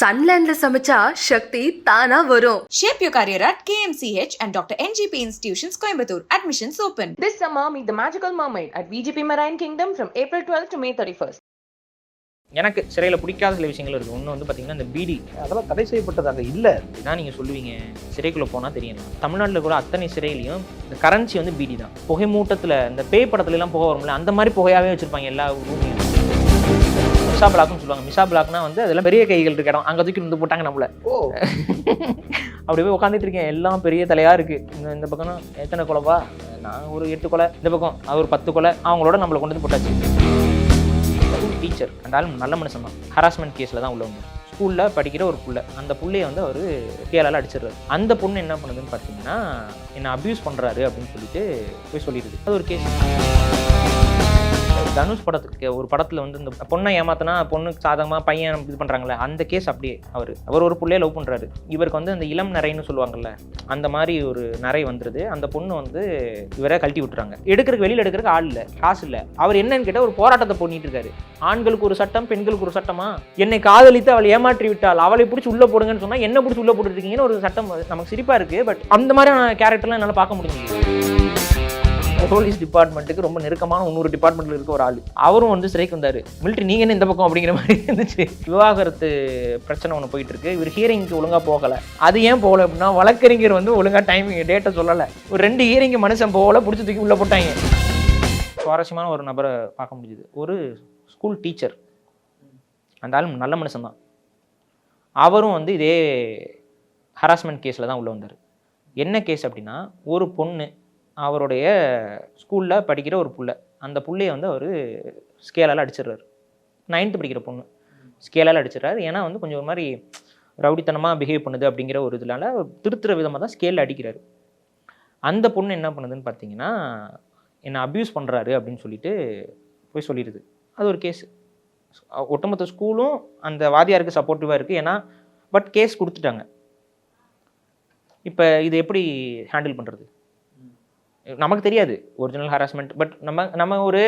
சன்லேண்ட்ல சமைச்சா சக்தி தானா வரும் Shape your career at KMCH and Dr. NGP Institutions, Coimbatore. Admissions open. This summer, meet the magical mermaid at VGP Marine Kingdom from April 12th to May 31st. எனக்கு சிறையில் பிடிக்காத சில விஷயங்கள் இருக்குது ஒன்று வந்து பார்த்தீங்கன்னா இந்த பீடி அதெல்லாம் தடை செய்யப்பட்டதாக இல்லை இதுதான் நீங்கள் சொல்லுவீங்க சிறைக்குள்ளே போனால் தெரியணும் தமிழ்நாட்டில் கூட அத்தனை சிறையிலையும் இந்த கரன்சி வந்து பீடி தான் புகை மூட்டத்தில் இந்த பேய் படத்துல எல்லாம் புகை வரும்ல அந்த மாதிரி புகையாகவே வச்சுருப்பாங்க எல்லா ரூமையும் மிசா பிளாக்னு சொல்லுவாங்க. மிசா பிளாக்னா வந்து அதெல்லாம் பெரிய கைகள் இருக்க இடம். அங்கே தூக்கி வந்து போட்டாங்க நம்மள. ஓ. அப்படி போய் உட்காந்துட்டு இருக்கேன். எல்லாம் பெரிய தலையாக இருக்குது இந்த இந்த பக்கம் எத்தனை கொலைப்பா நான் ஒரு எட்டு கொலை. இந்த பக்கம் அது ஒரு பத்து கொலை. அவங்களோட நம்மளை கொண்டு வந்து போட்டாச்சு. டீச்சர் அந்த ஆள் நல்ல மனுஷன் தான். ஹராஸ்மெண்ட் கேஸில் தான் உள்ள வந்து ஸ்கூலில் படிக்கிற ஒரு புள்ள. அந்த புள்ளைய வந்து அவர் கேளால் அடிச்சிடுறாரு. அந்த பொண்ணு என்ன பண்ணுதுன்னு பார்த்தீங்கன்னா என்னை அப்யூஸ் பண்ணுறாரு அப்படின்னு சொல்லிட்டு போய் சொல்லிடுது. அது ஒரு கேஸ் தனுஷ் படத்துக்கு ஒரு படத்தில் வந்து இந்த பொண்ணை ஏமாத்தினா பொண்ணுக்கு சாதகமாக பையன் இது பண்ணுறாங்களே அந்த கேஸ் அப்படியே அவர். அவர் ஒரு பிள்ளைய லவ் பண்ணுறாரு இவருக்கு வந்து அந்த இளம் நரைன்னு சொல்லுவாங்கல்ல அந்த மாதிரி ஒரு நரை வந்துருது. அந்த பொண்ணு வந்து இவரை கழட்டி விட்டுறாங்க. எடுக்கிறதுக்கு வெளியில் எடுக்கிறதுக்கு ஆள் இல்லை காசு இல்லை. அவர் என்னன்னு கேட்டால் ஒரு போராட்டத்தை பண்ணிட்டு இருக்காரு. ஆண்களுக்கு ஒரு சட்டம் பெண்களுக்கு ஒரு சட்டமா? என்னை காதலித்து அவளை ஏமாற்றி விட்டால் அவளை பிடிச்சி உள்ளே போடுங்கன்னு சொன்னால் என்ன பிடிச்சி உள்ளே போட்டுருக்கீங்கன்னு ஒரு சட்டம் நமக்கு சிரிப்பாக இருக்குது பட் அந்த மாதிரியான கேரக்டர்லாம் என்னால் பார்க்க முடியும் போலீஸ் டிபார்ட்மெண்ட்டுக்கு ரொம்ப நெருக்கமான இன்னொரு டிபார்ட்மெண்ட்ல இருக்க ஒரு ஆள். அவரும் வந்து சிறைக்கு வந்தார். மிலிட்ரி நீங்க என்ன இந்த பக்கம் அப்படிங்கிற மாதிரி இருந்துச்சு. விவாகரத்து பிரச்சனை ஒன்று போயிட்டு இருக்கு இவர் ஹியரிங்க்கு ஒழுங்காக போகல. அது ஏன் போகல அப்படின்னா வழக்கறிஞர் வந்து ஒழுங்காக டைமிங் டேட்டை சொல்லலை. ஒரு ரெண்டு ஹியரிங்கு மனுஷன் போகல பிடிச்சி தூக்கி உள்ள போட்டாங்க. சுவாரஸ்யமான ஒரு நபரை பார்க்க முடிஞ்சுது. ஒரு ஸ்கூல் டீச்சர் அந்த ஆள் நல்ல மனுஷன் தான். அவரும் வந்து இதே ஹராஸ்மெண்ட் கேஸில் தான் உள்ளே வந்தார். என்ன கேஸ் அப்படின்னா ஒரு பொண்ணு அவருடைய ஸ்கூலில் படிக்கிற ஒரு புள்ள. அந்த புள்ளையை வந்து அவர் ஸ்கேலால் அடிச்சிடுறாரு. நைன்த்து படிக்கிற பொண்ணு. ஸ்கேலால் அடிச்சிடுறாரு. ஏன்னா வந்து கொஞ்சம் ஒரு மாதிரி ரவுடித்தனமாக பிஹேவ் பண்ணுது அப்படிங்கிற ஒரு இதனால திருத்துற விதமாக தான் ஸ்கேலில் அடிக்கிறாரு. அந்த பொண்ணு என்ன பண்ணுதுன்னு பார்த்தீங்கன்னா என்னை அப்யூஸ் பண்ணுறாரு அப்படின்னு சொல்லிட்டு போய் சொல்லிடுது. அது ஒரு கேஸ் ஒட்டுமொத்த ஸ்கூலும் அந்த வாதியாருக்கு சப்போர்ட்டிவாக இருக்குது ஏன்னா பட் கேஸ் கொடுத்துட்டாங்க. இப்போ இது எப்படி ஹேண்டில் பண்ணுறது நமக்கு தெரியாது ஒரிஜினல் ஹராஸ்மெண்ட் பட் நம்ம நம்ம ஒரு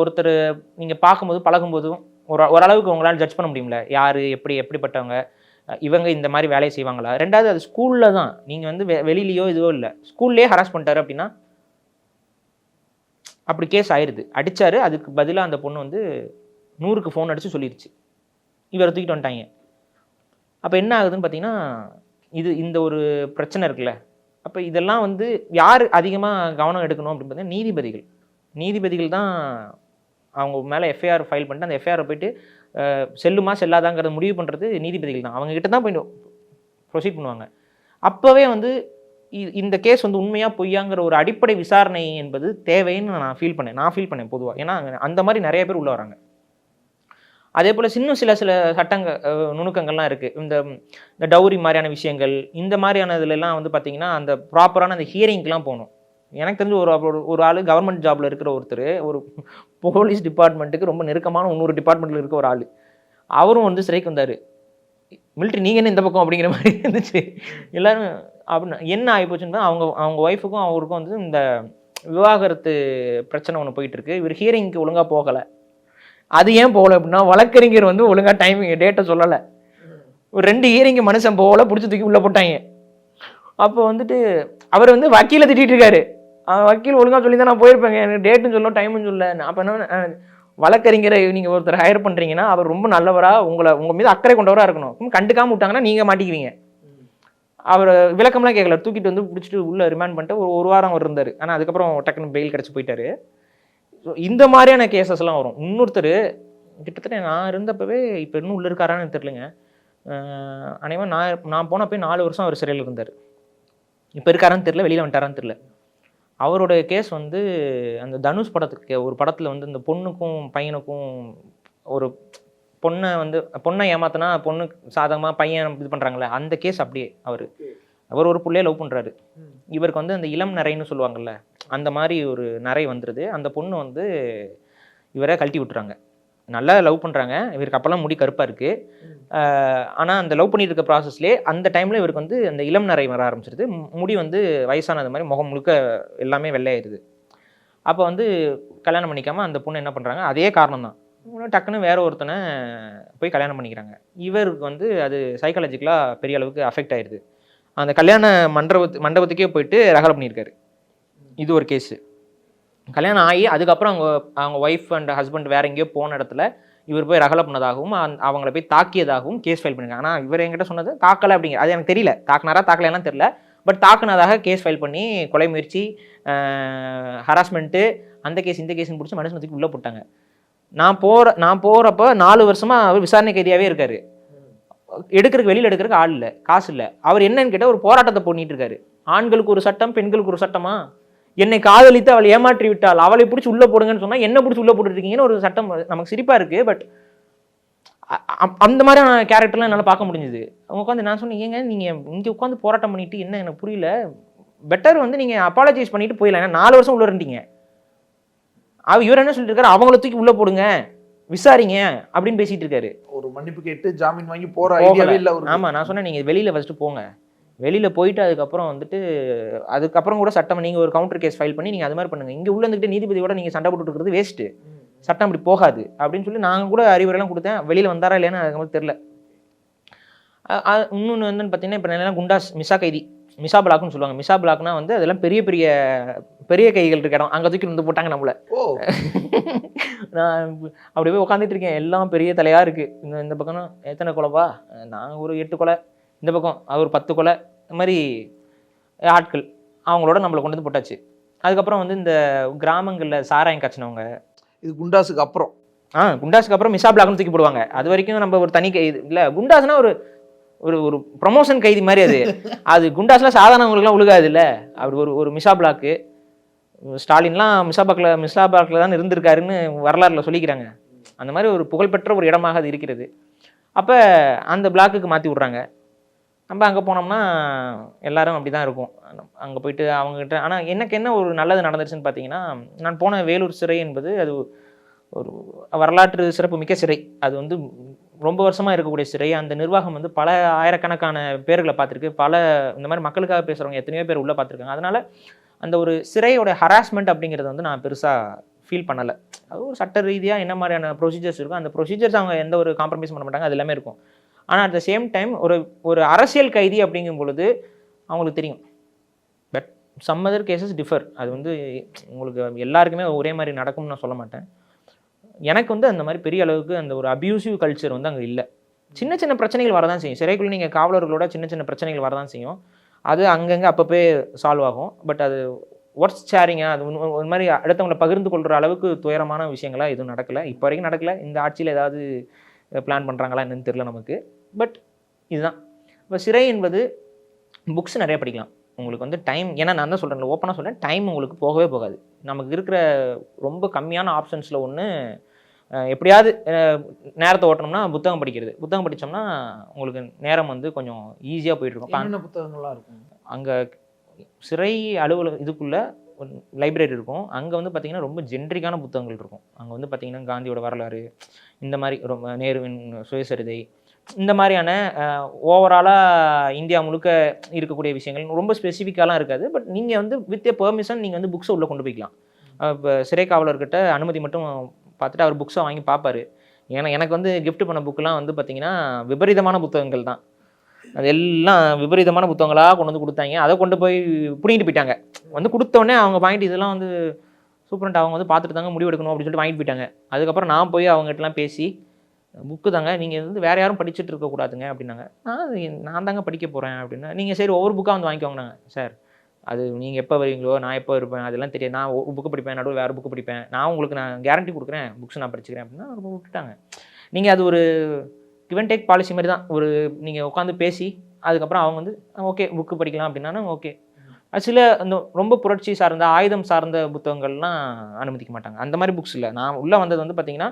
ஒருத்தர் நீங்கள் பார்க்கும்போது பழகும்போதும் ஒரு ஓரளவுக்கு உங்களால் ஜட்ஜ் பண்ண முடியும்ல? யார் எப்படி எப்படிப்பட்டவங்க? இவங்க இந்த மாதிரி வேலையை செய்வாங்களா? ரெண்டாவது அது ஸ்கூலில் தான். நீங்கள் வந்து வெ வெளியிலையோ இதுவோ இல்லை. ஸ்கூல்லேயே ஹராஸ் பண்ணிட்டாரு அப்படின்னா அப்படி கேஸ் ஆயிடுது அடித்தார் அதுக்கு பதிலாக அந்த பொண்ணு வந்து நூறுக்கு ஃபோன் அடித்து சொல்லிடுச்சு இவரை தூக்கிட்டு வந்துட்டாங்க. அப்போ என்ன ஆகுதுன்னு பார்த்தீங்கன்னா இது இந்த ஒரு பிரச்சனை இருக்குல்ல? அப்போ இதெல்லாம் வந்து யார் அதிகமாக கவனம் எடுக்கணும் அப்படின்னு பார்த்தீங்கன்னா நீதிபதிகள். நீதிபதிகள் தான் அவங்க மேலே எஃப்ஐஆர் ஃபைல் பண்ணிட்டு அந்த எஃப்ஐஆரை போயிட்டு செல்லுமா செல்லாதாங்கிறத முடிவு பண்ணுறது நீதிபதிகள் தான். அவங்கக்கிட்ட தான் போய் ப்ரொசீட் பண்ணுவாங்க. அப்போவே வந்து இ- இந்த கேஸ் வந்து உண்மையாக பொய்யாங்கிற ஒரு அடிப்படை விசாரணை என்பது தேவைன்னு நான் ஃபீல் பண்ணேன். நான் ஃபீல் பண்ணேன் பொதுவாக ஏன்னா அந்த மாதிரி நிறைய பேர் உள்ளே வராங்க. அதே போல் இன்னும் சில சில சட்டங்க நுணுக்கங்கள்லாம் இருக்குது இந்த இந்த டவுரி மாதிரியான விஷயங்கள் இந்த மாதிரியான இதுலலாம் வந்து பார்த்தீங்கன்னா அந்த ப்ராப்பரான அந்த ஹியரிங்க்கெலாம் போகணும். எனக்கு தெரிஞ்சு ஒரு ஒரு- ஆள் கவர்மெண்ட் ஜாப்ல இருக்கிற ஒருத்தர் ஒரு போலீஸ் டிபார்ட்மெண்ட்டுக்கு ரொம்ப நெருக்கமான இன்னொரு டிபார்ட்மெண்ட்டில் இருக்க ஒரு ஆள். அவரும் வந்து சிறைக்கு வந்தார். மிலிட்ரி நீங்கள் என்ன இந்த பக்கம் அப்படிங்கிற மாதிரி இருந்துச்சு. எல்லாரும் அப்படின்னு என்ன ஆகிப்போச்சுன்னா அவங்க அவங்க ஒய்ஃபுக்கும் அவருக்கும் வந்து இந்த விவாகரத்து பிரச்சனை ஒன்று போயிட்டு இருக்கு. இவர் ஹியரிங்க்கு ஒழுங்காக போகலை. அது ஏன் போகல அப்படின்னா வழக்கறிஞர் வந்து ஒழுங்காக டைமிங் டேட்டை சொல்லலை. ஒரு ரெண்டு ஹியரிங் மனுஷன் போகல பிடிச்சி தூக்கி உள்ளே போட்டாங்க. அப்போ வந்துட்டு அவர் வந்து வக்கீலை திட்டிகிட்டு இருக்காரு. வக்கீல் ஒழுங்காக சொல்லி தான் நான் போயிருப்பேங்க. எனக்கு டேட்டும் சொல்ல டைமும் சொல்ல நான் அப்போ என்ன வழக்கறிஞரை நீங்கள் ஒருத்தர் ஹையர் பண்ணுறீங்கன்னா அவர் ரொம்ப நல்லவராக உங்களை உங்கள் மீது அக்கறை கொண்டவராக இருக்கணும். கண்டுக்காமல் விட்டாங்கன்னா நீங்கள் மாட்டிக்குவீங்க. அவர் விளக்கம்லாம் கேட்கல தூக்கிட்டு வந்து பிடிச்சிட்டு உள்ளே ரிமாண்ட் பண்ணிட்டு ஒரு ஒரு வாரம் அவர் இருந்தார். ஆனால் அதுக்கப்புறம் டக்குன்னு பெயில் கிடச்சி போயிட்டாரு. ஸோ இந்த மாதிரியான கேசஸ்லாம் வரும். இன்னொருத்தர் கிட்டத்தட்ட நான் இருந்தப்பவே இப்போ இன்னும் உள்ள இருக்காரான்னு எனக்கு தெரியலங்க. அனைவன் நான் நான் போனப்போ நாலு வருஷம் அவர் சிறையில் இருந்தார். இப்போ இருக்காரான்னு தெரியல வெளியில் வந்துட்டாரான்னு தெரியல. அவரோட கேஸ் வந்து அந்த தனுஷ் படத்துக்கு ஒரு படத்தில் வந்து இந்த பொண்ணுக்கும் பையனுக்கும் ஒரு பொண்ணை வந்து பொண்ணை ஏமாத்தினா பொண்ணு சாதகமாக பையன் இது பண்ணுறாங்களே அந்த கேஸ் அப்படியே அவர். அவர் ஒரு புள்ளைய லவ் பண்ணுறாரு இவருக்கு வந்து அந்த இளம் நரைன்னு சொல்லுவாங்கல்ல அந்த மாதிரி ஒரு நரை வந்துடுது அந்த பொண்ணு வந்து இவரை கழட்டி விட்டுறாங்க. நல்லா லவ் பண்ணுறாங்க இவருக்கு அப்போல்லாம் முடி கருப்பாக இருக்குது ஆனால் அந்த லவ் பண்ணிட்டு இருக்க ப்ராசஸ்லேயே அந்த டைமில் இவருக்கு வந்து அந்த இளம் நரை வர ஆரம்பிச்சிருது. முடி வந்து வயசானது மாதிரி முகம் முழுக்க எல்லாமே வெள்ளையாயிருது. அப்போ வந்து கல்யாணம் பண்ணிக்காமல் அந்த பொண்ணு என்ன பண்ணுறாங்க அதே காரணம் தான். டக்குன்னு வேற ஒருத்தனை போய் கல்யாணம் பண்ணிக்கிறாங்க. இவருக்கு வந்து அது சைக்காலஜிக்கலாக பெரிய அளவுக்கு அஃபெக்ட் ஆயிடுது அந்த கல்யாண மண்டபத்து மண்டபத்துக்கே போயிட்டு ரகலை பண்ணியிருக்காரு. இது ஒரு கேஸு கல்யாணம் ஆகி அதுக்கப்புறம் அவங்க அவங்க ஒய்ஃப் அண்ட் ஹஸ்பண்ட் வேற எங்கேயோ போன இடத்துல இவர் போய் ரகலை பண்ணதாகவும் அவங்கள போய் தாக்கியதாகவும் கேஸ் ஃபைல் பண்ணிருக்காங்க. ஆனால் இவர் என்கிட்ட சொன்னது தாக்கலை அப்படிங்க அது எனக்கு தெரியல. தாக்குனாரா தாக்கலைன்னா தெரியல. பட் தாக்குனதாக கேஸ் ஃபைல் பண்ணி கொலை முயற்சி ஹராஸ்மெண்ட்டு அந்த கேஸ் இந்த கேஸ்னு பிடிச்சி மனுஷன் தூக்கி உள்ளே போட்டாங்க. நான் போகிற நான் போகிறப்ப நாலு வருஷமாக அவர் விசாரணை கைதியாகவே இருக்கார். எடுக்கிறதுக்கு வெளியில் எடுக்கிறதுக்கு ஆள் இல்லை காசு இல்லை. அவர் என்னன்னு கேட்டால் ஒரு போராட்டத்தை பண்ணிட்டு இருக்காரு. ஆண்களுக்கு ஒரு சட்டம் பெண்களுக்கு ஒரு சட்டமா? என்னை காதலித்து அவளை ஏமாற்றி விட்டாள் அவளை பிடிச்சி உள்ளே போடுங்கன்னு சொன்னால் என்ன பிடிச்சி உள்ளே போட்டுருக்கீங்கன்னு ஒரு சட்டம் நமக்கு சிரிப்பாக இருக்குது பட் அந்த மாதிரியான கேரக்டர்லாம் என்னால் பார்க்க முடிஞ்சுது. அவங்க உட்காந்து நான் சொன்னேன் ஏங்க நீங்கள் இங்கே உட்காந்து போராட்டம் பண்ணிட்டு என்ன எனக்கு புரியல. பெட்டர் வந்து நீங்கள் அப்பாலஜைஸ் பண்ணிட்டு போயிடலாம். ஏன்னா நாலு வருஷம் உள்ள இருந்தீங்க. அவ இவர் என்ன சொல்லிட்டு இருக்காரு? அவங்கள தூக்கி உள்ளே போடுங்க. விசாரிங்க. அப்படின்னு பேசிட்டு இருக்காரு. ஒரு மன்னிப்பு கேட்டு ஜாமீன் வாங்கி போற. ஐடியாவே இல்ல ஆமா நான் சொன்னேன் நீங்க வெளியில ஃபர்ஸ்ட் போங்க. வெளியில போயிட்டு அதுக்கப்புறம் வந்துட்டு அதுக்கப்புறம் கூட சட்டம் நீங்க ஒரு கவுண்டர் கேஸ் ஃபைல் பண்ணி நீங்க அது மாதிரி பண்ணுங்க. இங்க உள்ள இருந்துட்டு நீதிபதியோட நீங்க சண்டை போட்டுட்டு இருக்கிறது வேஸ்ட் சட்டம் அப்படி போகாது. அப்படின்னு சொல்லி நாங்க கூட அறிவுரைலாம் கொடுத்தேன். வெளியில வந்தாரா இல்லையான்னு அதுக்கு தெரியல. அ- அ- இன்னொன்னு வந்து பார்த்தீங்கன்னா இப்போ நல்லா குண்டாஸ் மிசா கைதி மிசா பிளாக்னு சொல்லுவாங்க. மிசா பிளாக்னா வந்து அதெல்லாம் பெரிய பெரிய பெரிய கைகள் இருக்க இடம். அங்கே தூக்கி வந்து போட்டாங்க நம்மள. ஓ. நான் அப்படி போய் உட்காந்துட்டு இருக்கேன். எல்லாம் பெரிய தலையா இருக்கு. இந்த இந்த பக்கம் எத்தனை கொலைப்பா நான் ஒரு எட்டு கொலை. இந்த பக்கம் அவர் பத்து கொலை இந்த மாதிரி ஆட்கள் அவங்களோட நம்மளை கொண்டு வந்து போட்டாச்சு. அதுக்கப்புறம் வந்து இந்த கிராமங்களில் சாராயம் காய்ச்சினவங்க. இது குண்டாஸுக்கு அப்புறம். ஆ குண்டாஸுக்கு அப்புறம் மிசா பிளாக்னு தூக்கி போடுவாங்க. அது வரைக்கும் நம்ம ஒரு தனி கைது இல்லை குண்டாஸ்னா ஒரு ஒரு ஒரு ப்ரொமோஷன் கைதி மாதிரி அது. அது குண்டாஸ்லாம் சாதாரணவங்களுக்குலாம் உழுகாது இல்லை அப்படி ஒரு ஒரு மிசா பிளாக்கு ஸ்டாலின்லாம் மிசா பிளாக்ல மிசா பிளாக்ல தான் இருந்திருக்காருன்னு வரலாறுல சொல்லிக்கிறாங்க. அந்த மாதிரி ஒரு புகழ்பெற்ற ஒரு இடமாக அது இருக்கிறது. அப்போ அந்த பிளாக்குக்கு மாற்றி விட்றாங்க. நம்ம அங்கே போனோம்னா எல்லாரும் அப்படி தான் இருக்கும். அங்கே போயிட்டு அவங்ககிட்ட ஆனால் எனக்கு என்ன ஒரு நல்லது நடந்துச்சுன்னு பார்த்தீங்கன்னா நான் போன வேலூர் சிறை என்பது அது ஒரு வரலாற்று சிறப்பு மிக்க சிறை. அது வந்து ரொம்ப வருஷமாக இருக்கக்கூடிய சிறை. அந்த நிர்வாகம் வந்து பல ஆயிரக்கணக்கான பேர்களை பார்த்துருக்கு. பல இந்த மாதிரி மக்களுக்காக பேசுகிறவங்க எத்தனையோ பேர் உள்ளே பார்த்துருக்காங்க. அதனால் அந்த ஒரு சிறையோட ஹராஸ்மெண்ட் அப்படிங்கிறத வந்து நான் பெருசாக ஃபீல் பண்ணலை. அது ஒரு சட்ட ரீதியாக என்ன மாதிரியான ப்ரொசீஜர்ஸ் இருக்கும் அந்த ப்ரொசீஜர்ஸ் அவங்க எந்த ஒரு காம்ப்ரமைஸ் பண்ண மாட்டாங்க அது எல்லாமே இருக்கும். ஆனால் அட் த சேம் டைம் ஒரு ஒரு அரசியல் கைதி அப்படிங்கும் பொழுது அவங்களுக்கு தெரியும். But some other cases differ அது வந்து உங்களுக்கு எல்லாருக்குமே ஒரே மாதிரி நடக்கும்னு நான் சொல்ல மாட்டேன். எனக்கு வந்து அந்த மாதிரி பெரிய அளவுக்கு அந்த ஒரு அபியூசிவ் கல்ச்சர் வந்து அங்கே இல்லை. சின்ன சின்ன பிரச்சனைகள் வரதான் செய்யும். சிறைக்குள்ள நீங்கள் காவலர்களோட சின்ன சின்ன பிரச்சனைகள் வரதான் செய்யும். அது அங்கங்கே அப்பப்போ சால்வ் ஆகும். பட் அது ஒர்க்ஸ் ஷேரிங்காக அது ஒன்று- ஒரு மாதிரி அடுத்தவங்களை பகிர்ந்து கொள்கிற அளவுக்கு துயரமான விஷயங்களாக எதுவும் நடக்கலை. இப்போ வரைக்கும் நடக்கலை. இந்த ஆட்சியில் ஏதாவது பிளான் பண்ணுறாங்களா என்னன்னு தெரில நமக்கு. பட் இதுதான். இப்போ சிறை என்பது புக்ஸ் நிறைய படிக்கலாம். உங்களுக்கு வந்து டைம் ஏன்னா நான் தான் சொல்கிறேன் ஓப்பனாக சொல்கிறேன் டைம் உங்களுக்கு போகவே போகாது. நமக்கு இருக்கிற ரொம்ப கம்மியான ஆப்ஷன்ஸில் ஒன்று எப்படியாவது நேரத்தை ஓட்டணும்னா புத்தகம் படிக்கிறது. புத்தகம் படித்தோம்னா உங்களுக்கு நேரம் வந்து கொஞ்சம் ஈஸியாக போயிட்டுருக்கும் என்னென்ன புத்தகங்கள்லாம் இருக்கும்? அங்கே சிறை அலுவலக இதுக்குள்ளே லைப்ரரி இருக்கும். அங்கே வந்து பார்த்திங்கன்னா ரொம்ப ஜென்ரிக்கான புத்தகங்கள் இருக்கும். அங்கே வந்து பார்த்திங்கன்னா காந்தியோட வரலாறு இந்த மாதிரி ரொம்ப நேருவின் சுயசரிதை இந்த மாதிரியான ஓவராலாக இந்தியா முழுக்க இருக்கக்கூடிய விஷயங்கள் ரொம்ப ஸ்பெசிஃபிக்காலாம் இருக்காது. பட் நீங்கள் வந்து வித் ஏ பெர்மிஷன் நீங்கள் வந்து புக்ஸை உள்ளே கொண்டு போய்க்கலாம். இப்போ சிறை காவலர்கிட்ட அனுமதி மட்டும் பார்த்துட்டு அவர் புக்ஸை வாங்கி பார்ப்பார். ஏன்னா எனக்கு வந்து கிஃப்ட் பண்ண புக்கெலாம் வந்து பார்த்திங்கன்னா விபரீதமான புத்தகங்கள் தான். அது எல்லாம் விபரீதமான புத்தகங்களாக கொண்டு வந்து கொடுத்தாங்க. அதை கொண்டு போய் பிடிங்கிட்டு போயிட்டாங்க. வந்து கொடுத்தோடனே அவங்க வாங்கிட்டு இதெல்லாம் வந்து சூப்பரண்ட் அவங்க வந்து பார்த்துட்டு தாங்க முடிவு எடுக்கணும் அப்படின்னு சொல்லிட்டு வாங்கிட்டு போயிட்டாங்க. அதுக்கப்புறம் நான் போய் அவங்ககிட்டலாம் பேசி புக்கு தாங்க நீங்கள் வந்து வேறு யாரும் படிச்சுட்டு இருக்கக்கூடாதுங்க அப்படின்னாங்க. நான் நான் தாங்க படிக்க போகிறேன் அப்படின்னா நீங்கள் சரி ஒவ்வொரு புக்காக வந்து வாங்கிக்கோங்கண்ணாங்க சார் அது நீங்கள் எப்போ வருவீங்களோ நான் எப்போ இருப்பேன் அதெல்லாம் தெரியாது. நான் ஒரு புக்கு படிப்பேன் நடுவில் வேறு புக்கு படிப்பேன். நான் உங்களுக்கு நான் கேரண்டி கொடுக்குறேன் புக்ஸ் நான் படிச்சுக்கிறேன் அப்படின்னா ரொம்ப விட்டுட்டாங்க. நீங்கள் அது ஒரு கிவன் டேக் பாலிசி மாதிரி தான். ஒரு நீங்கள் உட்காந்து பேசி அதுக்கப்புறம் அவங்க வந்து ஓகே புக்கு படிக்கலாம் அப்படின்னா ஓகே. சில இந்த ரொம்ப புரட்சி சார்ந்த ஆயுதம் சார்ந்த புத்தகங்கள்லாம் அனுமதிக்க மாட்டாங்க. அந்த மாதிரி புக்ஸ் இல்லை. நான் உள்ளே வந்தது வந்து பார்த்தீங்கன்னா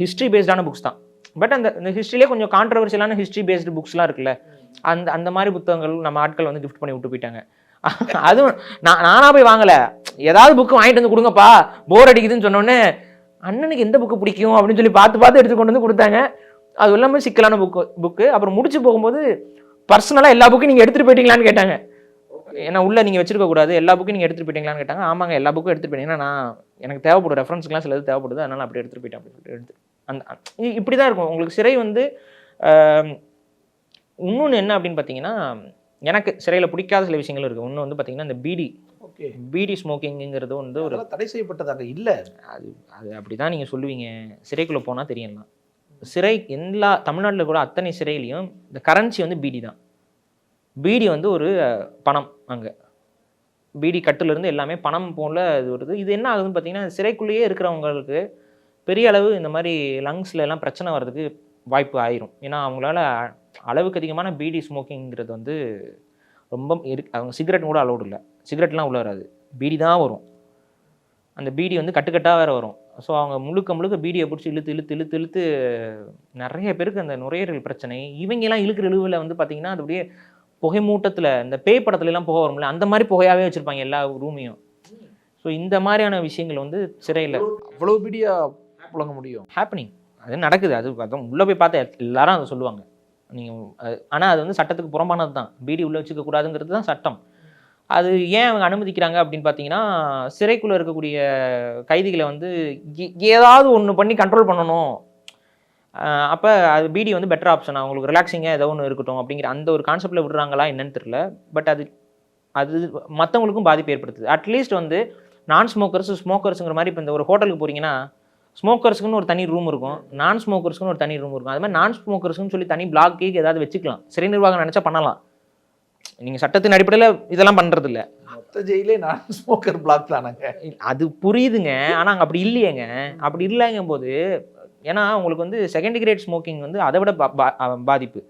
ஹிஸ்ட்ரி பேஸ்டான புக்ஸ் தான். பட் அந்த இந்த ஹிஸ்ட்ரியிலே கொஞ்சம் கான்ட்ரவர்சியலான ஹிஸ்ட்ரி பேஸ்டு புக்ஸ்லாம் இருக்குல்ல அந்த அந்த மாதிரி புத்தகங்கள் நம்ம ஆட்கள் வந்து கிஃப்ட் பண்ணி விட்டு போயிட்டாங்க. அதுவும் நான் நானாக போய் வாங்கலை. ஏதாவது புக்கு வாங்கிட்டு வந்து கொடுங்கப்பா. போர் அடிக்குதுன்னு சொன்னோடனே அண்ணனுக்கு எந்த புக்கு பிடிக்கும்? அப்படின்னு சொல்லி பார்த்து பார்த்து எடுத்து கொண்டு வந்து கொடுத்தாங்க. அது எல்லாமே சிக்கலான புக்கு புக்கு அப்புறம் முடிச்சு போகும்போது பர்சனலாக எல்லா புக்கும் நீங்கள் எடுத்துகிட்டு போயிட்டீங்களான்னு கேட்டாங்க. ஏன்னா உள்ள நீங்கள் வச்சிருக்க கூடாது. எல்லா புக்கும் நீங்கள் எடுத்துகிட்டு போயிட்டீங்களான்னு கேட்டாங்க. ஆமாங்க எல்லா புக்கும் எடுத்துகிட்டு போயிட்டீங்கன்னா நான் எனக்கு தேவைப்படும் ரெஃபரன்ஸ்க்குலாம் சிலது தேவைப்படுது. அதனால் அப்படி எடுத்துகிட்டு போயிட்டேன் அப்படி சொல்லிட்டு எடுத்து. அந்த இப்படி தான் இருக்கும். உங்களுக்கு சிறை வந்து இன்னொன்று என்ன அப்படின்னு பார்த்தீங்கன்னா எனக்கு சிறையில் பிடிக்காத சில விஷயங்கள் இருக்குது ஒன்று வந்து பார்த்தீங்கன்னா இந்த பீடி. ஓகே. பீடி ஸ்மோக்கிங்கிறது வந்து ஒரு தடை செய்யப்பட்டதாங்க இல்ல. அது அது அப்படி தான் நீங்கள் சொல்லுவீங்க. சிறைக்குள்ளே போனால் தெரியலாம் சிறை எல்லா தமிழ்நாட்டில் கூட அத்தனை சிறையிலையும் இந்த கரன்சி வந்து பீடி தான் பீடி வந்து ஒரு பணம் அங்கே. பீடி கட்டுலேருந்து எல்லாமே பணம் போல இது வருது. இது என்ன ஆகுதுன்னு பார்த்தீங்கன்னா சிறைக்குள்ளேயே இருக்கிறவங்களுக்கு பெரிய அளவு இந்த மாதிரி லங்ஸில் எல்லாம் பிரச்சனை வர்றதுக்கு வாய்ப்பு ஆயிரும். ஏன்னா அவங்களால அளவுக்கு அதிகமான பீடி ஸ்மோக்கிங்கிறது வந்து ரொம்ப இரு அவங்க சிகரெட் கூட அலௌடு இல்லை. சிகரெட்லாம் உள்ள வராது. பீடி தான் வரும். அந்த பீடி வந்து கட்டுக்கட்டாக வேறு வரும். ஸோ அவங்க முழுக்க முழுக்க பீடியை பிடிச்சி இழுத்து இழுத்து இழுத்து இழுத்து நிறைய பேருக்கு அந்த நுரையீரல் பிரச்சனை இவங்கெல்லாம் இழுக்கிற இழுவில் வந்து பார்த்திங்கன்னா அது அப்படியே புகை மூட்டத்தில் இந்த பேய் படத்துல எல்லாம் புகை வரும்ல அந்த மாதிரி புகையாகவே வச்சுருப்பாங்க எல்லா ரூமையும். ஸோ இந்த மாதிரியான விஷயங்கள் வந்து சிறையில் அவ்வளவு பீடியா புழங்க முடியும்? ஹேப்பனிங் அது நடக்குது. அது அதான் உள்ளே போய் பார்த்தா எல்லாரும் அதை சொல்லுவாங்க. நீங்கள் ஆனால் அது வந்து சட்டத்துக்கு புறம்பானது தான். பீடி உள்ளே வச்சுக்க கூடாதுங்கிறது தான் சட்டம். அது ஏன் அவங்க அனுமதிக்கிறாங்க அப்படின்னு பார்த்தீங்கன்னா சிறைக்குள்ளே இருக்கக்கூடிய கைதிகளை வந்து ஏதாவது ஒன்று பண்ணி கண்ட்ரோல் பண்ணணும். அப்போ அது பீடி வந்து பெட்டர் ஆப்ஷன் அவங்களுக்கு ரிலாக்ஸிங்காக ஏதோ ஒன்று இருக்கட்டும் அப்படிங்கிற அந்த ஒரு கான்செப்டில் விடுறாங்களா என்னன்னு தெரியல. பட் அது அது மற்றவங்களுக்கும் பாதிப்பு ஏற்படுத்துது. அட்லீஸ்ட் வந்து நான் ஸ்மோக்கர்ஸ் ஸ்மோக்கர்ஸுங்கிற மாதிரி இப்போ இந்த ஒரு ஹோட்டலுக்கு போகிறீங்கன்னா ஸ்மோக்கர்ஸ்க்குன்னு ஒரு தனி ரூம் இருக்கும். நான் ஸ்மோக்கர்ஸ்க்குன்னு ஒரு தனி ரூம் இருக்கும். அது மாதிரி நான் ஸ்மோக்கர்ஸ்னு சொல்லி தனி பிளாக் கீக் ஏதாவது வச்சுக்கலாம். சிறை நிர்வாகம் நினச்சா பண்ணலாம். நீங்கள் சட்டத்தின் அடிப்படையில் இதெல்லாம் பண்ணுறது இல்ல மொத்த ஜெயிலே நான் ஸ்மோக்கர் பிளாக் தானங்க. அது புரியுதுங்க. ஆனால் அங்கே அப்படி இல்லையேங்க. அப்படி இல்லைங்கும் போது ஏன்னா உங்களுக்கு வந்து செகண்ட் கிரேட் ஸ்மோக்கிங் வந்து அதை விட பா- பாதிப்பு.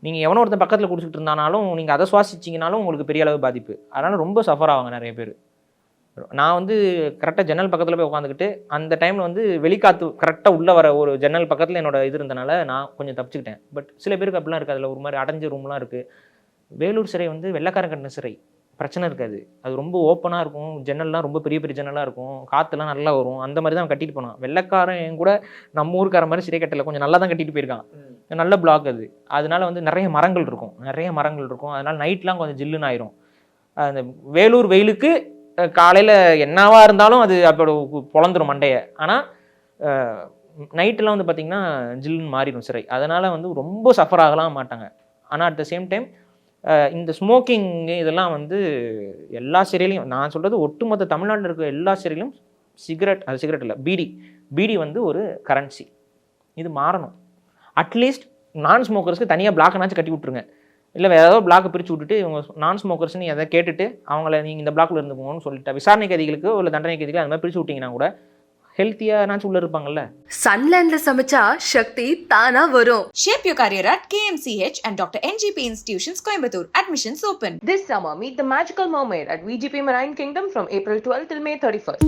நீங்கள் எவனோ ஒருத்தன் பக்கத்தில் குடிச்சிட்டு இருந்தானாலும் நீங்கள் அதை சுவாசிச்சிங்கனாலும் உங்களுக்கு பெரிய அளவு பாதிப்பு. அதனால் ரொம்ப சஃபர் ஆவாங்க நிறைய பேர். நான் வந்து கரெக்டாக ஜன்னல் பக்கத்தில் போய் உட்காந்துக்கிட்டு அந்த டைமில் வந்து வெளிக்காத்து கரெக்டாக உள்ளே வர ஒரு ஜன்னல் பக்கத்தில் என்னோட இது இருந்தனால நான் கொஞ்சம் தப்பிச்சுக்கிட்டேன். பட் சில பேருக்கு அப்படிலாம் இருக்குது. அதில் ஒரு மாதிரி அடைஞ்ச ரூம்லாம் இருக்குது வேலூர் சிறை வந்து வெள்ளக்காரன் கட்டின சிறை. பிரச்சனை இருக்காது. அது ரொம்ப ஓப்பனாக இருக்கும். ஜன்னல்லாம் ரொம்ப பெரிய பெரிய ஜன்னலாக இருக்கும். காற்றுலாம் நல்லா வரும். அந்த மாதிரி தான் கட்டிட்டு போனான். வெள்ளைக்காரன் கூட நம்ம ஊருக்கார மாதிரி சிறை கட்டல. கொஞ்சம் நல்லா தான் கட்டிட்டு போயிருக்கான். நல்ல பிளாக் அது. அதனால வந்து நிறைய மரங்கள் இருக்கும். நிறைய மரங்கள் இருக்கும். அதனால நைட்லாம் கொஞ்சம் ஜில்லுன்னு ஆயிரும். அந்த வேலூர் வெயிலுக்கு காலையில் என்னவா இருந்தாலும் அது அப்போ பொழந்துரும் மண்டையை. ஆனால் நைட்டெல்லாம் வந்து பார்த்திங்கன்னா ஜில்லுன்னு மாறிடும் சிறை. அதனால் வந்து ரொம்ப சஃபர் ஆகலாம் மாட்டாங்க. ஆனால் அட் த சேம் டைம் இந்த ஸ்மோக்கிங் இதெல்லாம் வந்து எல்லா சிறையிலையும் நான் சொல்கிறது ஒட்டுமொத்த தமிழ்நாட்டில் இருக்க எல்லா சிறையிலும் சிகரெட் அது சிகரெட் இல்லை பீடி பீடி வந்து ஒரு கரன்சி இது மாறணும். அட்லீஸ்ட் நான் ஸ்மோக்கர்ஸ்க்கு தனியாக பிளாக்னாச்சும் கட்டி விட்ருங்க இல்லை வேறு ஏதாவது பிளாக்கை பிரித்து விட்டுட்டு இவங்க நான் ஸ்மோக்கர்ஸ்னு எதை கேட்டுட்டு அவங்கள நீங்கள் இந்த பிளாக்கில் இருந்துக்கோங்கன்னு சொல்லிட்டு விசாரணை கைதிகளுக்கு இல்லை தண்டனை கைதிகளுக்கு அந்த மாதிரி பிரித்து விட்டிங்கன்னா கூட ஹெல்த்தியானாச்சும் உள்ளே இருப்பாங்கல்ல சன்லேண்ட்ல சமைச்சா சக்தி தானா வரும் Shape your career at KMCH and Dr. NGP Institutions, Coimbatore. Admissions open. This summer, meet the magical mermaid at VGP Marine Kingdom from April 12 till May 31st.